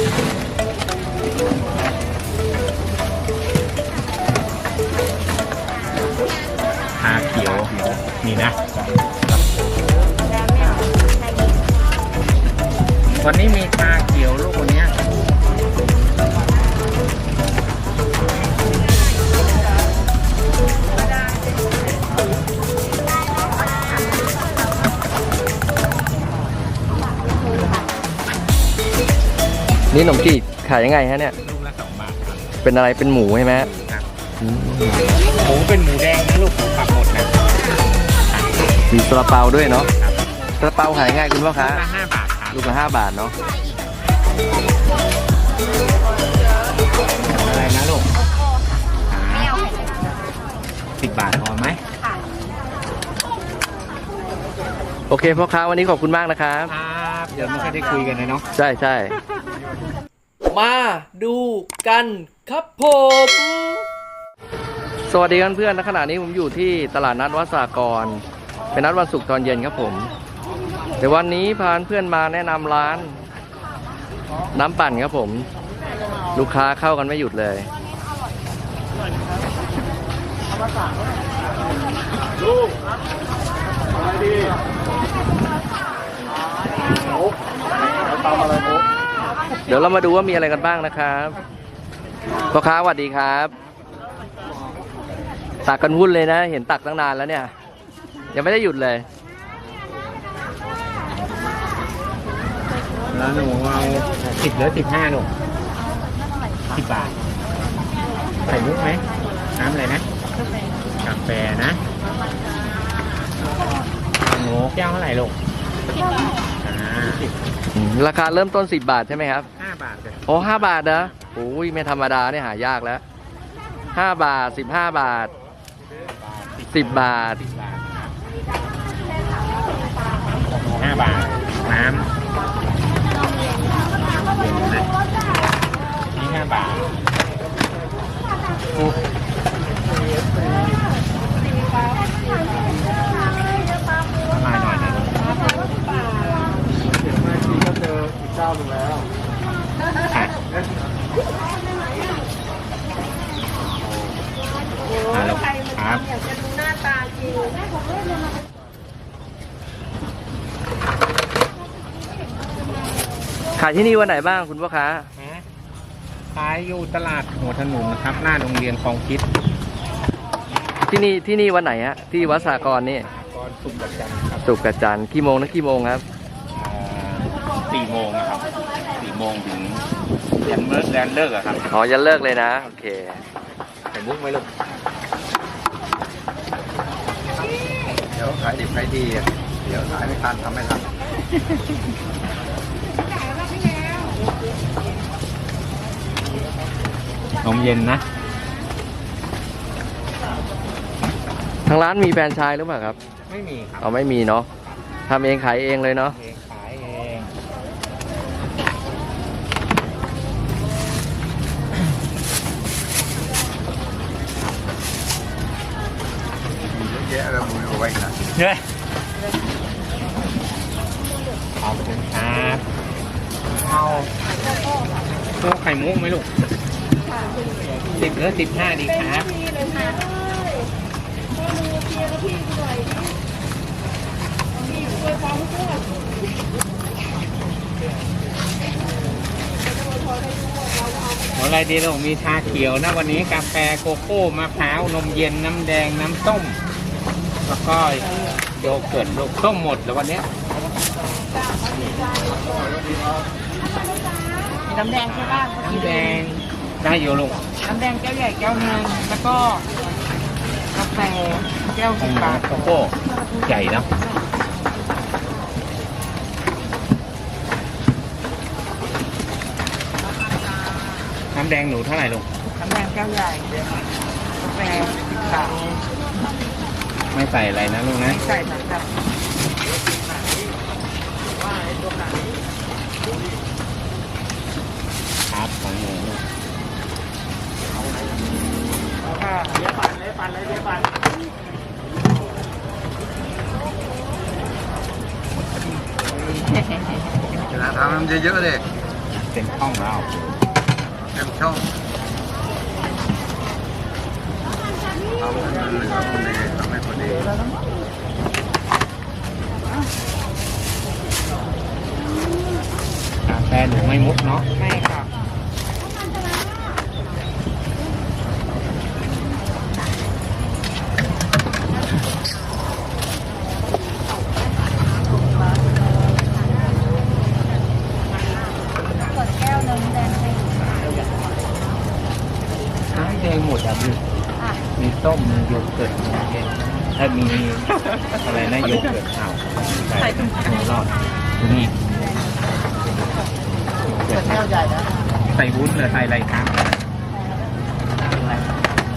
ชาเขียวนี่นะ วันนี้มีชาเขียวลูก นเนี้ยนี่ขนมจีบขายยังไงฮะเนี่ย ลูกละสองบาทครับเป็นอะไร เป็นหมูใช่ไหมฮะครับอืมหมูเป็นหมูแดงนะลูกปักหมดนะมีซาลาเปาด้วยเนาะซาลาเปาขายยังไงคุณพ่อลูค้ากละห้าบาทครับลูกละห้าบาทเนาะ อะไรนะลูกสิบบาทพอไหมโอเคพ่อค้าวันนี้ขอบคุณมากนะครับ ครับ เดี๋ยวไม่ค่อยได้คุยกันเลยเนาะ ใช่ใช่ มาดูกันครับผม สวัสดีกันเพื่อนณขณะนี้ผมอยู่ที่ตลาดนัดวัดสากร เป็นนัดวันศุกร์ตอนเย็นครับผม เดี๋ยววันนี้พาเพื่อนมาแนะนำร้าน น้ำปั่นครับผม ลูกค้าเข้ากันไม่หยุดเลยเดี๋ ยวเรามาดูว่ามีอะไรกันบ้างนะครับพ่อค้าสวัสดีครับ ตักกันวุ่นเลยนะ เห็นตักตั้งนานแล้วเนี่ยยังไม่ได้หยุดเลยแล้วหนูเอาสิบหรือสิบห้าลูกสิบบาทใส่มุกไหมน้ำอะไรนะกาแฟนะหมูแก้วเท่าไหร่ลูกอ่าอืมราคาเริ่มต้น10บาทใช่ไหมครับ ห้าบาทเลยโอ้ห้าบาทนะโอ้ยไม่ธรรมดาเนี่ยหายากแล้วห้าบาทสิบห้าบาทสิบบาทสิบบาทครับห้าบาท น้ำเย็นนะนี่ห้าบาทโอ้ละลายหน่อยนะ ก็เจออีกเจ้าหนึ่งแล้ว ค่ะฮัลโหลครับ ขายที่นี่วันไหนบ้างคุณพ่อค้าฮะขายอยู่ตลาดหัวถนนนะครับ หน้าโรงเรียนคลองคิด ที่นี่ที่นี่วันไหนฮะที่วัดสากรนี่ก่อนสุกร์ประจำครับสุกร์กับจันทร์กี่โมงนะกี่โมงครับสี่โมงนะครับสี่โมงถึงยันเลิกยันเลิกอะครับอ๋อยันเลิกเลยนะโอเคใส่มุกไหมลูกเดี๋ยวขายดิบขายดีอะเดี๋ยวขายไม่ทันทำไม่ทัน มเย็นนะ ทางร้านมีแฟรนไชายหรือเปล่าครับไม่มีครับเอาไม่มีเนาะทำเองขายเองเลยเนาะเองขายเองมีเยอะแยะแล้วมึงเอาไว้นะเฮ้ยขอบคุณครับเอาพวกไข่มุกไหมลูก สิบหรือสิบห้าดีครับอะไรดีลูกมีชาเขียวนะวันนี้กาแฟโกโก้มะพร้าวนมเย็นน้ำแดงน้ำส้ม แล้วก็โยเกิร์ตลูกส้มหมดแล้ววันเนี้ยมีน้ำแดงใช่ป่ะน้ำแดง ได้อยู่ลูกน้ำแดงแก้วใหญ่แก้วหนึงแล้วก็กาแฟแก้วขสิองบบาทโกโก้ใหญ่เนาะน้ำแดงหนูเท่าไหร่ลูกน้ำแดงแก้วใหญ่กาแฟสิบบาทไม่ใส่อะไรนะลูกนะใส่เหมือนกับ ครับของหนูลูก ค่ะ เลี้ยปันเลี้ยปันเลยเลี้ยปันเวลาทำมันเยอะๆเลยเป็นช่องแล้วเต็มช่องเอาให้มันเหลือคนดีทำให้คนดีกาแฟหนูไม่มุกเนาะไม่ ค่ะน้ำแดงหมดอะมีมีต้มมีโยเกิร์ตมีเย็นถ้ามีอะไรนะโยเกิร์ตเอาใส่ถุงรอดนี่โยเกิร์ตแก้วใหญ่นะใส่วุ้นหรือใส่อะไรครับ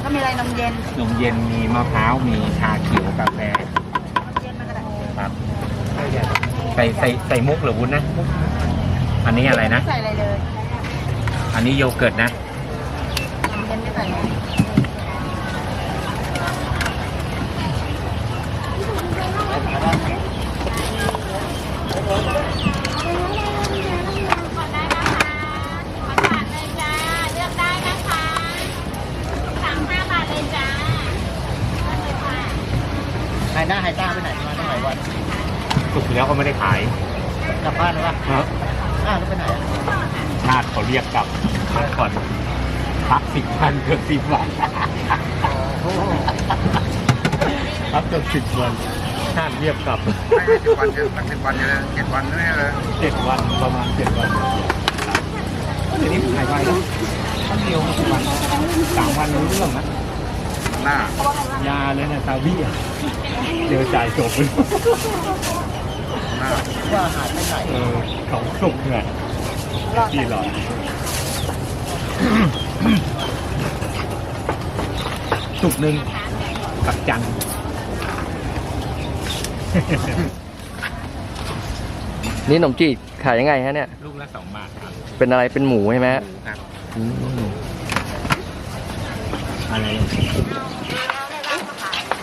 ก็มีอะไรนมเย็นนมเย็นมีมะพร้าวมีชาเขียวกาแฟเย็นมากระดาษครับใส่ใส่ใส่มุกหรือวุ้นนะ อันนี้อะไรนะใส่อะไรเลย อันนี้โยเกิร์ตนะ หายหน้าหายตาไปไหนมาตั้งหลายวันสุกแล้วก็ไม่ได้ขายกลับบ้านหรือเปล่าครับอ้าวแล้วไปไหนอะชาติเขาเรียกกลับพักผ่อน พักสิบวันเกือบสิบวันพักเกือบสิบวันชาติเรียกกลับไม่สิบวันเยอะมันสิบวันเยอะเจ็ดวันนี่เลยเจ็ดวันประมาณเจ็ดวันเดี๋ยวนี้หายไปแล้วท่านเดียวมาสิบวันสามวันรู้เรื่องนะหน้ายาเลยนะซาวี่อะเจอจ่ายจบเลยหน้าว่าหายไปไหนเออเขาสุกไงรอดที่หลอด สุกหนึ่งกับจันทร์นี่ขนมจีบขายยังไงฮะเนี่ย ลูกละสองบาทครับเป็นอะไรเป็นหมูใช่ไหมฮะหมูครับ อืมอะไร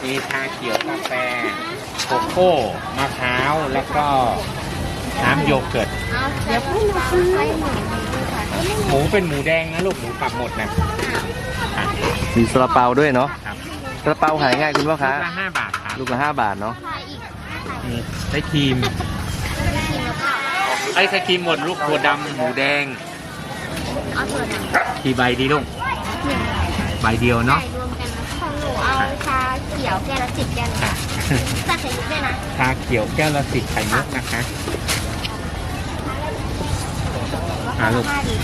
มีชาเขียวกาแฟโกโก้มะพร้าว แล้วก็น้ำโยเกิร์ต เดี๋ยวพูดมาซื้อให้หนูหมูเป็นหมูแดงนะลูกหมูปรับหมดนะอะมีซาลาเปาด้วยเนาะครับซาลาเปาขายยังไงคุณพ่อลูค้ากละห้าบาทครับลูกละห้าบาทเนาะมีไส้ครีม ไอ้ไส้ครีมหมดลูกถั่วดำหมูแดงกี่ใบดีลูกใบเดียวเนาะรวมกันนะของหนูเอาชาเขียวแก้วละสิบแก้วค่ะจัดใส่ยุ้ด้วยนะชาเขียวแก้วละสิบไข่มุกนะคะ อ่าลูกห้าดี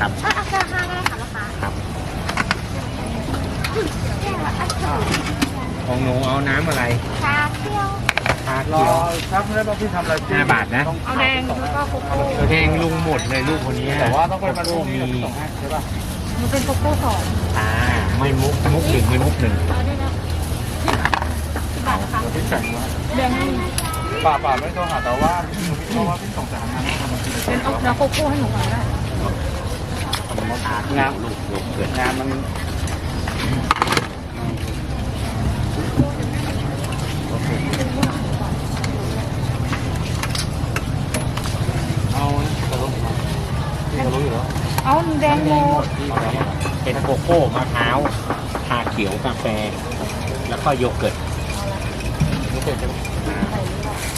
ครับเออเอาแก้วห้าได้ค่ะลูกค้าครับแก้วละอันสองของหนูเอาน้ำอะไรชาเขียวชาเขียว ครับแล้วพี่ทำอะไรห้าบาทนะเอาแดงแล้วก็โกโก้ตัวแดงลุงหมดเลยลูกคนนี้แต่ว่าต้องไปมาโกดูโก้มีมีใช่ป่ะมันเป็นโกโก้สองอ่าไม่มุกมุกหนึ่งไม่มุกหนึ่งเอาได้แล้วบาทนะคะพี่สั่งมาแดงนี่ป่าป่าไม่โทรหาแต่ว่าเพราะว่าพี่ส่งจากทางนั้นมันคือ เป็นเอาแล้วโกโก้ให้หนูขายได้ชาเขียวลูกเกิร์ตงานมันเอาตลกที่เขารู้อยู่แล้วเอาแดงโมเป็นโกโก้มะพร้าวชาเขียวกาแฟ แล้วก็โยเกิร์ตไม่เสร็จใช่ไหม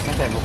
ไม่เสร็จลูก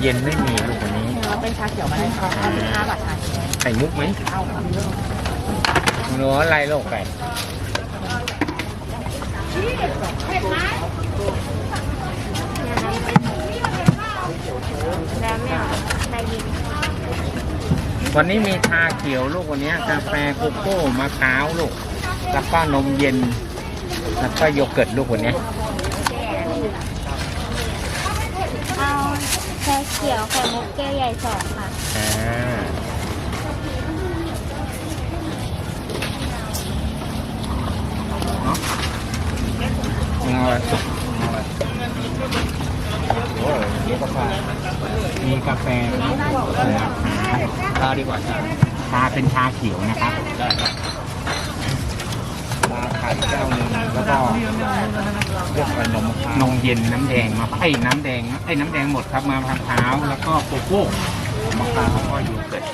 เย็นไม่มีลูกวันนี้เราเป็นชาเขียวมาได้ค่ะเอาสิบห้าบาทชาเขียวไข่มุกไหมเอาเอาเยอะหนูอะไรลูกไก่แล้วไม่เอาได้ยินวันนี้มีชาเขียวลูกวันนี้กาแฟโกโก้มะพร้าวลูก แล้วก็นมเย็น แล้วก็โยเกิร์ตลูกวันนี้ เอาชา เขียวไข่มุกแก้วใหญ่สองค่ะ อ่าเนาะเอาอะไรเอาอะไรโอ้ยมีกาแฟมีกาแฟชาดีกว่าชาชาเป็นชาเขียวนะครับได้ครับชาไข่แก้วหนึงแล้วก็พวกนมนมเย็นน้ำแดงมา ไอ้ยน้ำแดงไอ้ยน้ำแดงหมดครับมามะพร้าวแล้วก็โกโก้มะพร้าวก็โยูเกิร์ต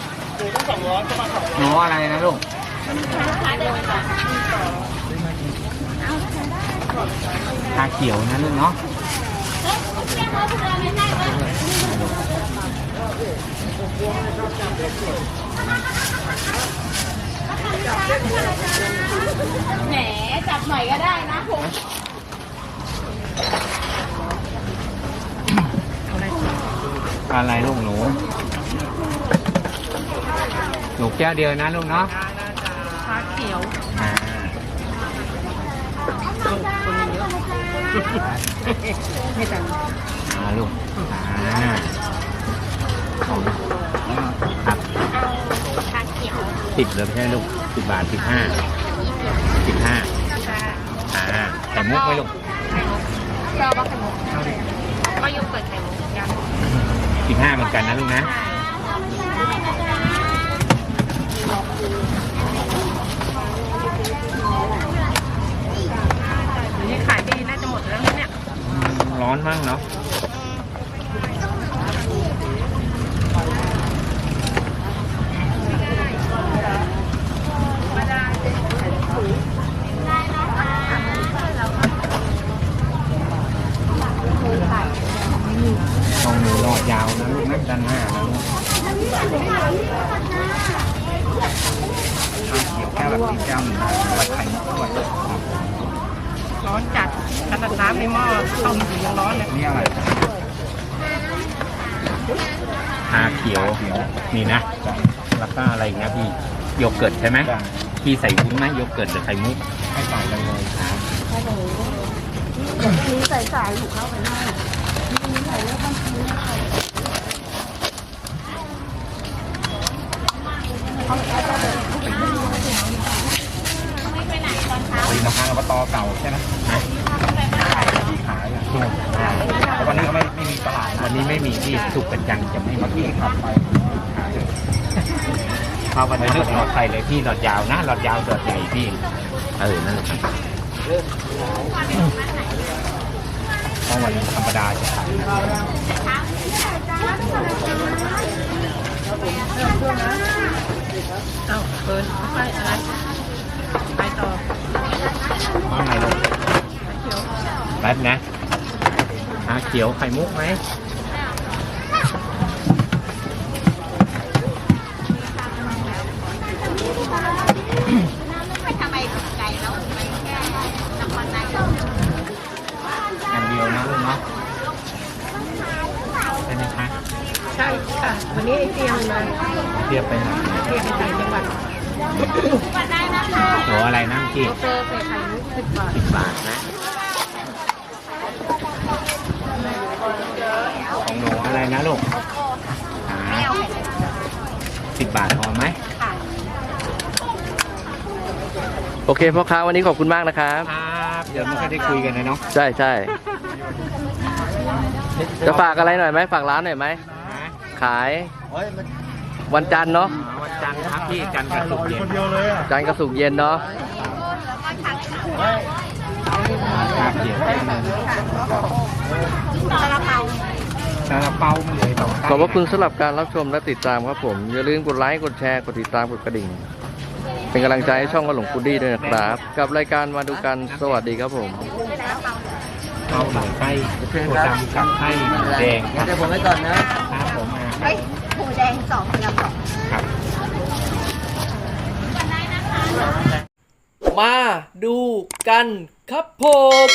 หนูอะไรนะลูกชาเขียวนะลูกเนาะแหมจับหน่อยก็ได้นะผม อะไรลูกหนู หนูแก้วเดียวนะลูกเนาะชาเขียวอ่าไม่แต่อ่าลูกอ่าของครับเอาชาเขียวสิบเลยใช่ไหมลูกสิบบาทสิบห้าสิบห้าอ่าไข่มุกไหมลูกชอบว่าไข่มุกก็โยเกิร์ตไข่มุกเหมือนกัน สิบห้าเหมือนกันนะลูกนะนี่ขายดีน่าจะหมดแล้วนะเนี่ย ร้อนมากเนาะ ต้องมีรอดยาวนะลูกนะด้านหน้านะลูก เขียวแก้วแบบนี้แก้วหนึ่งไว้ไข่มุกด้วย ร้อนจัดขนาดน้ำในหม้อต้มอยู่ยังร้อนเลย นี่อะไร ชาเขียว เขียว นี่นะแล้วก็อะไรอย่างเงี้ยพี่โยเกิร์ตใช่ไหมจ้ะพี่ใส่วุ้นไหมโยเกิร์ตหรือไข่มุกให้ใส่กันเลยครับมีใส่สายอยู่เข้าไปหน้ามีใส่แล้วบางทีไม่ไปไหนตอนเช้าตีมะพร้าวอบตเก่าใช่ไหมนะขายขายอะแต่วันนี้ก็ไม่ไม่มีตลาดวันนี้ไม่มีที่สุกกันจังจะไม่เมื่อมีกี้ขับไป หาเจอพอวันนี้หลอดใส่เลยพี่หลอดยาวนะหลอดยาวหลอดใหญ่พี่เออนั่นแหละครับเพราะวันธรรมดาจะขายเอ้าเปิดไปอะไรไปต่อว่าไงลูกแป๊บนะชาเขียวไข่มุกไหมทำไมไกลแล้วไปแค่นครนายก อันเดียวนะลูกเนาะใช่ไหมคะ ใช่ค่ะ วันนี้เตรียมเลย เทียบไปหน่อย เตรียมไปใส่จังหวัด ก็ได้นะคะ หนูอะไรนะพี่ โกโก้ใส่ไข่มุกสิบบาท สิบบาทนะ ของหนูอะไรนะลูกอ่า สิบบาทพอไหมโอเคพ่อค้าวันนี้ขอบคุณมากนะครับ ครับเดี๋ยวไม่ค่อยได้คุยกันนะเนาะใช่ใช่จะฝากอะไรหน่อยไหมฝากร้านหน่อยไหมนะขายเฮ้ยมันวันจันทร์เนาะอ๋อวันจันทร์ครับพี่จันทร์กับศุกร์เย็นคนเดียวเลยอะจันทร์กับศุกร์เย็นเนาะครับเดี๋ยวแป๊บนึงซาลาเปาซาลาเปามันเหลยสอง ขอบพระคุณสำหรับการรับชมและติดตามครับผม อย่าลืมกดไลค์ กดแชร์ กดติดตาม กดกระดิ่ง เป็นกำลังใจให้ช่องกระหลงกูดี้ด้วยนะครับ กับรายการมาดูกัน สวัสดีครับผมเปาหนึ่งไส้ถั่วดำกับไส้แดงครับเดี๋ยวผมไว้ก่อนนะครับผมมาเฮ้ยหมูแดงสองกระป๋อง ครับ มาดูกันครับผม